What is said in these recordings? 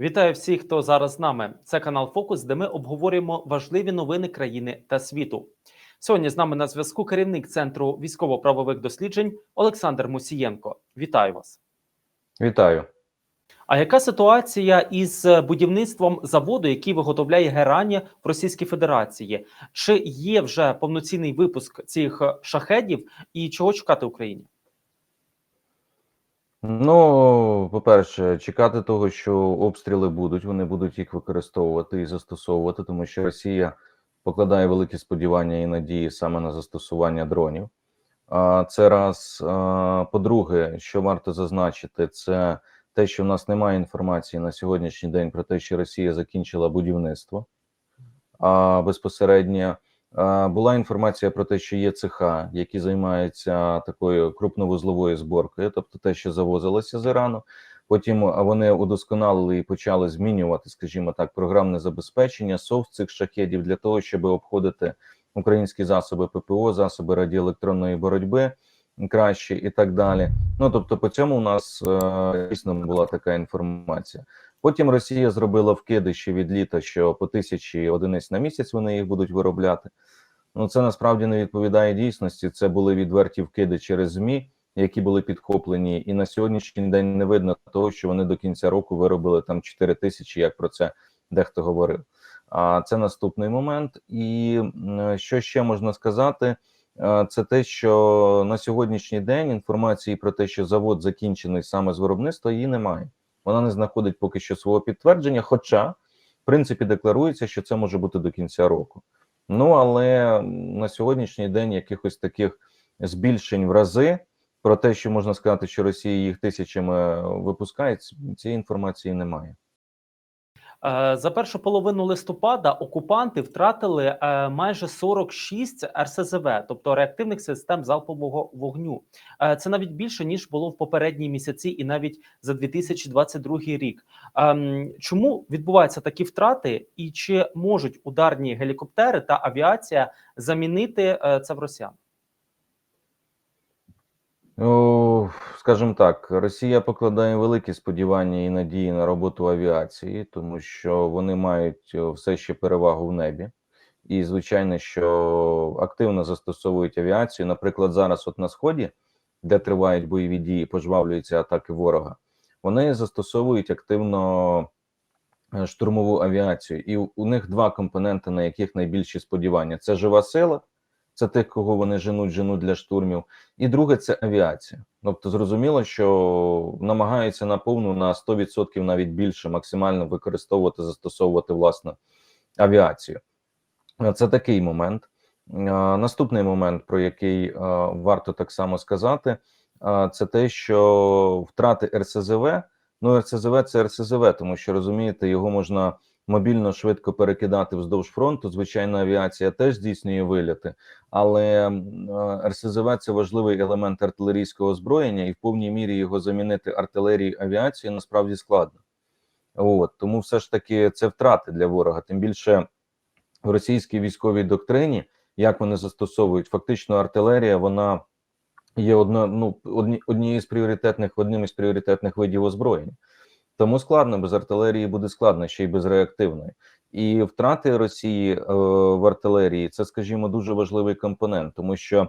Вітаю всіх, хто зараз з нами. Це канал Фокус, де ми обговорюємо важливі новини країни та світу. Сьогодні з нами на зв'язку керівник центру військово-правових досліджень Олександр Мусієнко. Вітаю вас. Вітаю. А яка ситуація із будівництвом заводу, який виготовляє герані в Російській Федерації? Чи є вже повноцінний випуск цих шахедів і чого чекати Україні? Ну, по-перше, чекати того, що обстріли будуть, вони будуть їх використовувати і застосовувати, тому що Росія покладає великі сподівання і надії саме на застосування дронів. А це раз. По-друге, що варто зазначити, це те, що в нас немає інформації на сьогоднішній день про те, що Росія закінчила будівництво а, безпосередньо. Була інформація про те, що є цеха, які займаються такою крупновузловою зборкою, тобто те, що завозилося з Ірану. Потім вони удосконалили і почали змінювати, скажімо так, програмне забезпечення софт цих шахедів для того, щоб обходити українські засоби ППО, засоби радіоелектронної боротьби краще і так далі. Ну тобто, по цьому у нас е, дійсно була така інформація. Потім Росія зробила вкиди ще від літа, що по тисячі одиниць на місяць вони їх будуть виробляти. Ну це насправді не відповідає дійсності. Це були відверті вкиди через ЗМІ, які були підхоплені, і на сьогоднішній день не видно того, що вони до кінця року виробили там 4 тисячі, як про це дехто говорив. А це наступний момент. І що ще можна сказати? Це те, що на сьогоднішній день інформації про те, що завод закінчений саме з виробництва, її немає. Вона не знаходить поки що свого підтвердження. Хоча, в принципі, декларується, що це може бути до кінця року. Ну але на сьогоднішній день якихось таких збільшень в рази про те, що можна сказати, що Росія їх тисячами випускає, цієї інформації немає. Е, За першу половину листопада окупанти втратили е, майже 46 РСЗВ, тобто реактивних систем залпового вогню. Е, Це навіть більше ніж було в попередні місяці, і навіть за 2022 рік. Ем, Чому відбуваються такі втрати, і чи можуть ударні гелікоптери та авіація замінити е, це в росіян? Ну, скажімо так, Росія покладає великі сподівання і надії на роботу авіації, тому що вони мають е, все ще перевагу в небі. І, звичайно, що активно застосовують авіацію. Наприклад, зараз, от на сході, де тривають бойові дії, пожвавлюються атаки ворога, вони застосовують активно е, штурмову авіацію. І у них два компоненти, на яких найбільші сподівання: це жива сила. Це тих, кого вони женуть, женуть для штурмів, і друге це авіація. Тобто, зрозуміло, що намагаються на повну на 100% навіть більше максимально використовувати, застосовувати власне авіацію. Це такий момент. Наступний момент, про який варто так само сказати, це те, що втрати РСЗВ. Ну, РСЗВ це РСЗВ, тому що розумієте, його можна мобільно швидко перекидати вздовж фронту. Звичайно, авіація теж здійснює виліти, але РСЗВ це важливий елемент артилерійського озброєння, і в повній мірі його замінити артилерією авіацією насправді складно. От тому, все ж таки, це втрати для ворога. Тим більше в російській військовій доктрині, як вони застосовують, фактично артилерія, вона є одно, ну, одні, однією з пріоритетних, одним із пріоритетних видів озброєння. Тому складно без артилерії буде складно ще й без реактивної. І втрати Росії е, в артилерії це, скажімо, дуже важливий компонент, тому що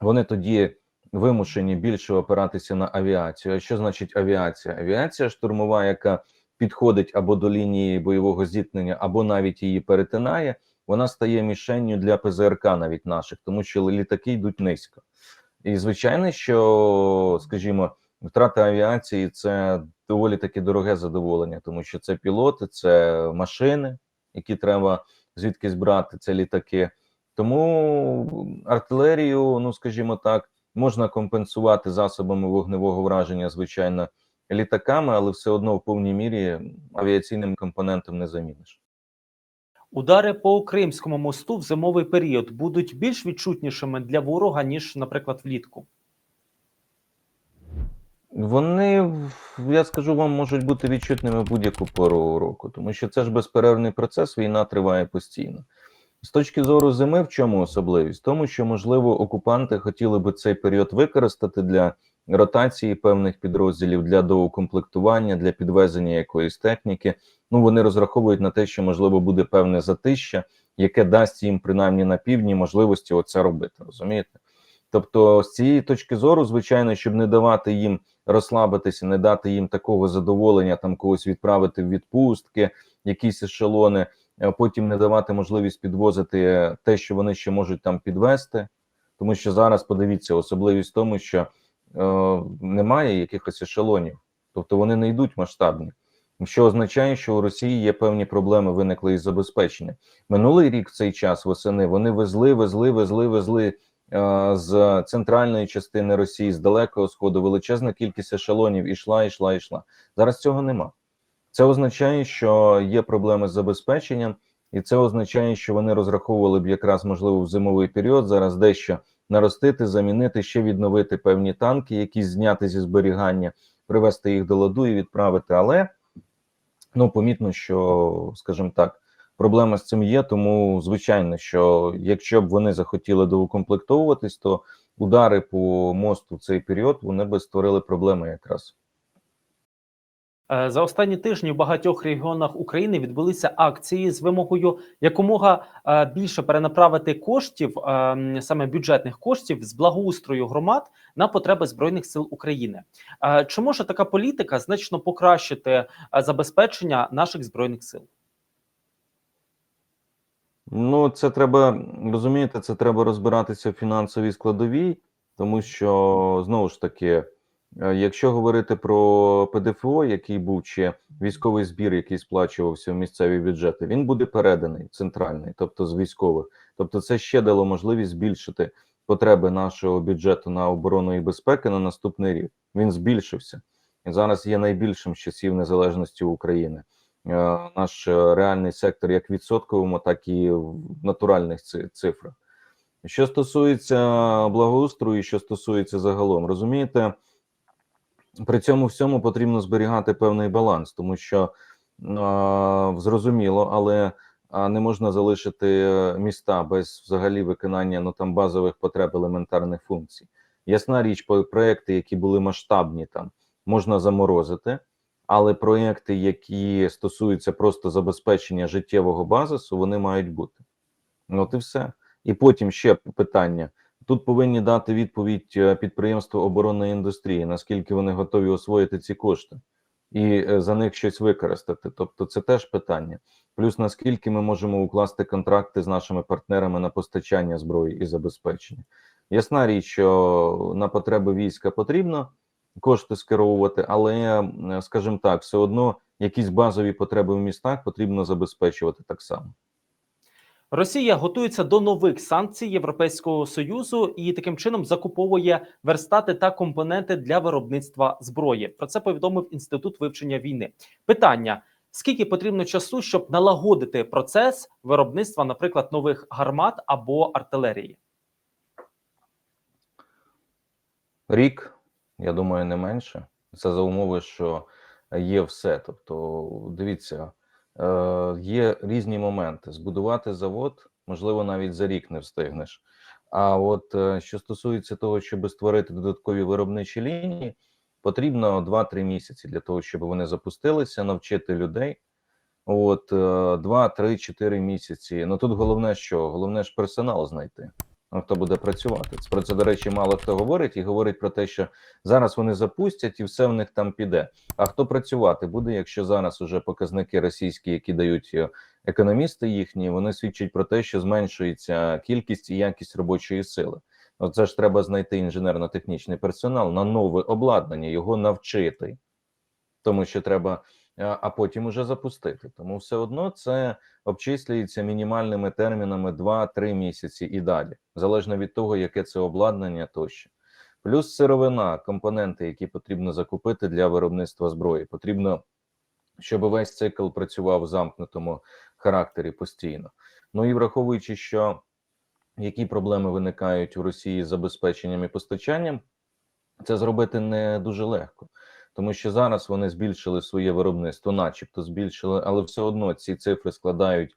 вони тоді вимушені більше опиратися на авіацію. А що значить авіація? Авіація штурмова, яка підходить або до лінії бойового зіткнення, або навіть її перетинає, вона стає мішенню для ПЗРК, навіть наших, тому що літаки йдуть низько. І звичайно, що, скажімо, втрата авіації це доволі таки дороге задоволення, тому що це пілоти, це машини, які треба звідкись брати, це літаки. Тому артилерію, ну скажімо так, можна компенсувати засобами вогневого враження, звичайно, літаками, але все одно в повній мірі авіаційним компонентом не заміниш. Удари по Кримському мосту в зимовий період будуть більш відчутнішими для ворога ніж, наприклад, влітку. Вони, я скажу вам, можуть бути відчутними будь-яку пору року, тому що це ж безперервний процес, війна триває постійно. З точки зору зими, в чому особливість? Тому, що, можливо, окупанти хотіли би цей період використати для ротації певних підрозділів для доукомплектування, для підвезення якоїсь техніки. Ну вони розраховують на те, що можливо буде певне затища, яке дасть їм принаймні на півдні можливості оце робити. Розумієте? Тобто, з цієї точки зору, звичайно, щоб не давати їм розслабитися, не дати їм такого задоволення, там когось відправити в відпустки, якісь ешелони, а потім не давати можливість підвозити те, що вони ще можуть там підвести. Тому що зараз подивіться, особливість в тому, що е, немає якихось ешелонів, тобто вони не йдуть масштабні. Що означає, що у Росії є певні проблеми, виникли із забезпечення. Минулий рік в цей час восени вони везли, везли, везли, везли е, з центральної частини Росії, з далекого сходу, величезна кількість ешелонів ішла, ішла, ішла. Зараз цього нема. Це означає, що є проблеми з забезпеченням, і це означає, що вони розраховували б якраз можливо в зимовий період зараз дещо наростити, замінити, ще відновити певні танки, якісь зняти зі зберігання, привести їх до ладу і відправити. Але ну помітно, що, скажімо так, проблема з цим є. Тому звичайно, що якщо б вони захотіли доукомплектовуватись, то удари по мосту в цей період вони би створили проблеми якраз. Е, За останні тижні в багатьох регіонах України відбулися акції з вимогою якомога е, більше перенаправити коштів, е, саме бюджетних коштів з благоустрою громад на потреби збройних сил України. Чи може така політика значно покращити забезпечення наших збройних сил? Ну, це треба розумієте, це треба розбиратися в фінансовій складовій, тому що знову ж таки, е, якщо говорити про ПДФО, який був чи військовий збір, який сплачувався в місцеві бюджети, він буде переданий центральний, тобто з військових. Тобто, це ще дало можливість збільшити потреби нашого бюджету на оборону і безпеки на наступний рік. Він збільшився і зараз є найбільшим з часів незалежності України. Е, наш е, реальний сектор як відсотковому, так і в натуральних цифрах. Що стосується благоустрою, що стосується загалом, розумієте, при цьому всьому потрібно зберігати певний баланс, тому що е, зрозуміло, але не можна залишити міста без взагалі виконання ну там базових потреб елементарних функцій. Ясна річ, проекти, які були масштабні, там можна заморозити. Але проєкти, які стосуються просто забезпечення життєвого базису, вони мають бути. От і все. І потім ще питання: тут повинні дати відповідь е, підприємства оборонної індустрії, наскільки вони готові освоїти ці кошти і е, за них щось використати. Тобто, це теж питання. Плюс наскільки ми можемо укласти контракти з нашими партнерами на постачання зброї і забезпечення. Ясна річ, що на потреби війська потрібно кошти скеровувати, але, скажімо так, все одно якісь базові потреби в містах потрібно забезпечувати так само. Росія готується до нових санкцій Європейського союзу і таким чином закуповує верстати та компоненти для виробництва зброї. Про це повідомив інститут вивчення війни. Питання: скільки потрібно часу, щоб налагодити процес виробництва, наприклад, нових гармат або артилерії? Рік, я думаю, не менше. Це за умови, що є все. Тобто, дивіться, е, є різні моменти. Збудувати завод, можливо, навіть за рік не встигнеш. А от е, що стосується того, щоб створити додаткові виробничі лінії, потрібно 2-3 місяці для того, щоб вони запустилися, навчити людей. От 2, 3, 4 місяці. Ну тут головне, що головне ж персонал знайти. Хто буде працювати. Про це, до речі, мало хто говорить і говорить про те, що зараз вони запустять і все в них там піде. А хто працювати буде, якщо зараз уже показники російські, які дають е, економісти їхні, вони свідчать про те, що зменшується кількість і якість робочої сили. Оце ж треба знайти інженерно-технічний персонал на нове обладнання, його навчити, тому що треба, а потім уже запустити. Тому все одно це обчислюється мінімальними термінами 2-3 місяці і далі, залежно від того, яке це обладнання тощо. Плюс сировина, компоненти, які потрібно закупити для виробництва зброї. Потрібно, щоб весь цикл працював в замкнутому характері постійно. Ну і враховуючи, що які проблеми виникають у Росії з забезпеченням і постачанням, це зробити не дуже легко. Тому що зараз вони збільшили своє виробництво, начебто збільшили, але все одно ці цифри складають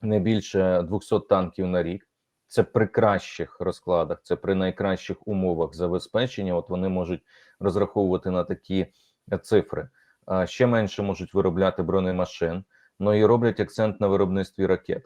не більше 200 танків на рік. Це при кращих розкладах, це при найкращих умовах забезпечення. От вони можуть розраховувати на такі е, цифри. Ще менше можуть виробляти бронемашин, ну і роблять акцент на виробництві ракет.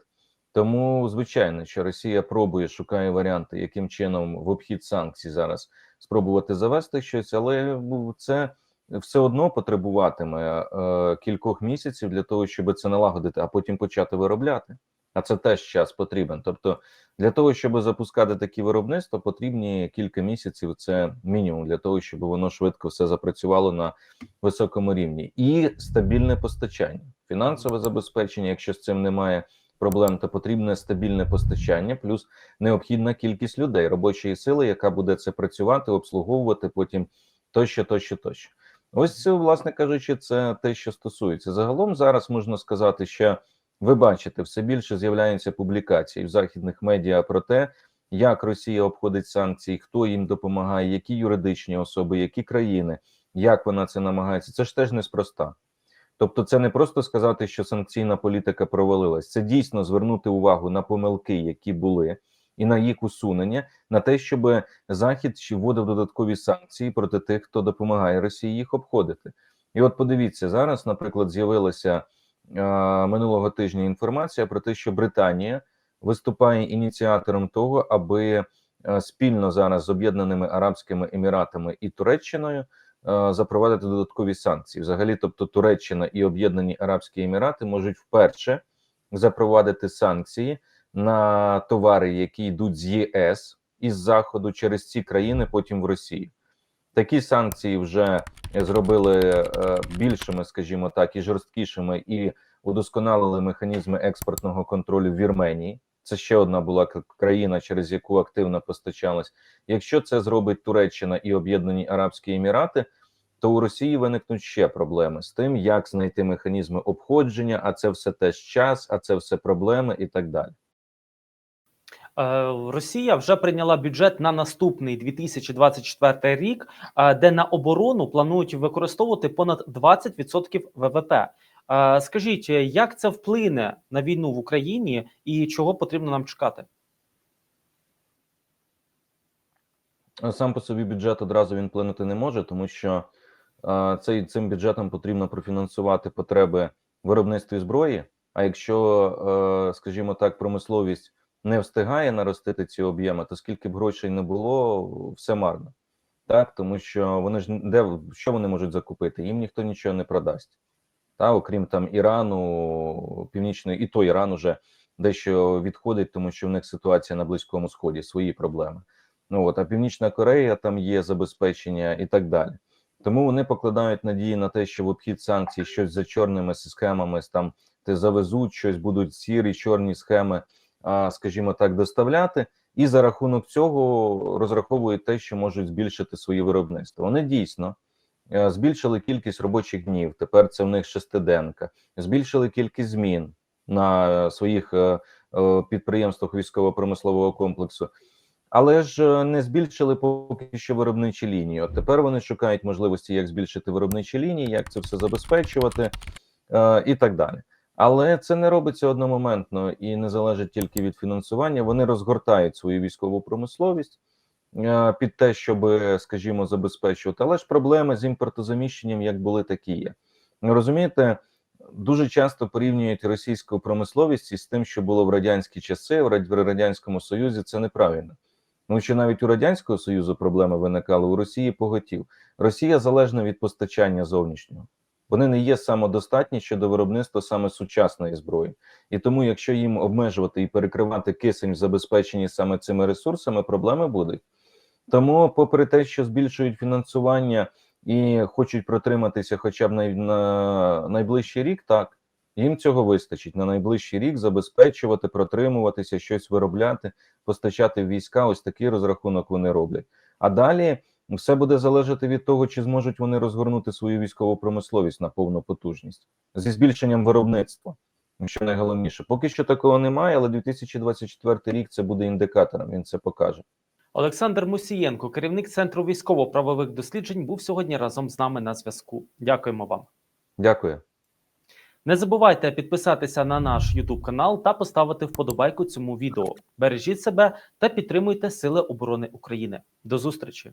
Тому, звичайно, що Росія пробує, шукає варіанти, яким чином в обхід санкцій зараз спробувати завести щось, але ну, це все одно потребуватиме е, кількох місяців для того, щоб це налагодити, а потім почати виробляти. А це теж час потрібен. Тобто, для того, щоб запускати такі виробництва, потрібні кілька місяців. Це мінімум для того, щоб воно швидко все запрацювало на високому рівні, і стабільне постачання, фінансове забезпечення. Якщо з цим немає проблем, то потрібне стабільне постачання, плюс необхідна кількість людей, робочої сили, яка буде це працювати, обслуговувати потім тощо, тощо, тощо. Ось це, власне кажучи, це те, що стосується. Загалом зараз можна сказати, що ви бачите, все більше з'являється публікацій в західних медіа про те, як Росія обходить санкції, хто їм допомагає, які юридичні особи, які країни, як вона це намагається. Це ж теж неспроста. Тобто, це не просто сказати, що санкційна політика провалилась, це дійсно звернути увагу на помилки, які були, і на їх усунення, на те, щоб Захід вводив додаткові санкції проти тих, хто допомагає Росії їх обходити. І от подивіться зараз, наприклад, з'явилася е, минулого тижня інформація про те, що Британія виступає ініціатором того, аби е, спільно зараз з Об'єднаними Арабськими Еміратами і Туреччиною запровадити додаткові санкції. Взагалі, тобто Туреччина і Об'єднані Арабські Емірати можуть вперше запровадити санкції на товари, які йдуть з ЄС із заходу через ці країни, потім в Росію. Такі санкції вже зробили е, більшими, скажімо так, і жорсткішими, і удосконалили механізми експортного контролю в Вірменії. Це ще одна була країна, через яку активно постачалась. Якщо це зробить Туреччина і Об'єднані Арабські Емірати, то у Росії виникнуть ще проблеми з тим, як знайти механізми обходження, а це все теж час, а це все проблеми і так далі. Е, Росія вже прийняла бюджет на наступний 2024 рік, е, де на оборону планують використовувати понад 20% ВВП. Е, Скажіть, е, як це вплине на війну в Україні і чого потрібно нам чекати? Сам по собі бюджет одразу він вплинути не може, тому що е, цей цим бюджетом потрібно профінансувати потреби виробництва зброї. А якщо, е, скажімо так, промисловість не встигає наростити ці об'єми, то скільки б грошей не було, все марно. Так, тому що вони ж де що вони можуть закупити? Їм ніхто нічого не продасть. Та, окрім там Ірану, північної, і то Іран уже дещо відходить, тому що в них ситуація на Близькому Сході, свої проблеми. Ну от а Північна Корея там є забезпечення і так далі. Тому вони покладають надії на те, що в обхід санкцій щось за чорними схемами там те завезуть, щось будуть сірі, чорні схеми, а, скажімо так, доставляти, і за рахунок цього розраховують те, що можуть збільшити свої виробництва. Вони дійсно збільшили кількість робочих днів. Тепер це в них шестиденка, збільшили кількість змін на е, своїх е, е, підприємствах військово-промислового комплексу. Але ж е, не збільшили поки що виробничі лінії. От тепер вони шукають можливості, як збільшити виробничі лінії, як це все забезпечувати е, і так далі. Але це не робиться одномоментно і не залежить тільки від фінансування. Вони розгортають свою військову промисловість е, під те, щоб, скажімо, забезпечувати. Але ж проблеми з імпортозаміщенням як були, такі є. Ну, Розумієте, дуже часто порівнюють російську промисловість із тим, що було в радянські часи, в Рад- в радянському союзі. Це неправильно. Тому що навіть у радянського союзу проблеми виникали у Росії поготів. Росія залежна від постачання зовнішнього. Вони не є самодостатні щодо виробництва саме сучасної зброї, і тому, якщо їм обмежувати і перекривати кисень в забезпеченні саме цими ресурсами, проблеми будуть. Тому, попри те, що збільшують фінансування і хочуть протриматися, хоча б най, на найближчий рік, так їм цього вистачить на найближчий рік забезпечувати, протримуватися, щось виробляти, постачати в війська. Ось такий розрахунок вони роблять. А далі все буде залежати від того, чи зможуть вони розгорнути свою військову промисловість на повну потужність зі збільшенням виробництва. Що найголовніше, поки що такого немає, але 2024 рік це буде індикатором. Він це покаже. Олександр Мусієнко, керівник центру військово-правових досліджень, був сьогодні разом з нами на зв'язку. Дякуємо вам. Дякую. Не забувайте підписатися на наш YouTube канал та поставити вподобайку цьому відео. Бережіть себе та підтримуйте Сили оборони України. До зустрічі!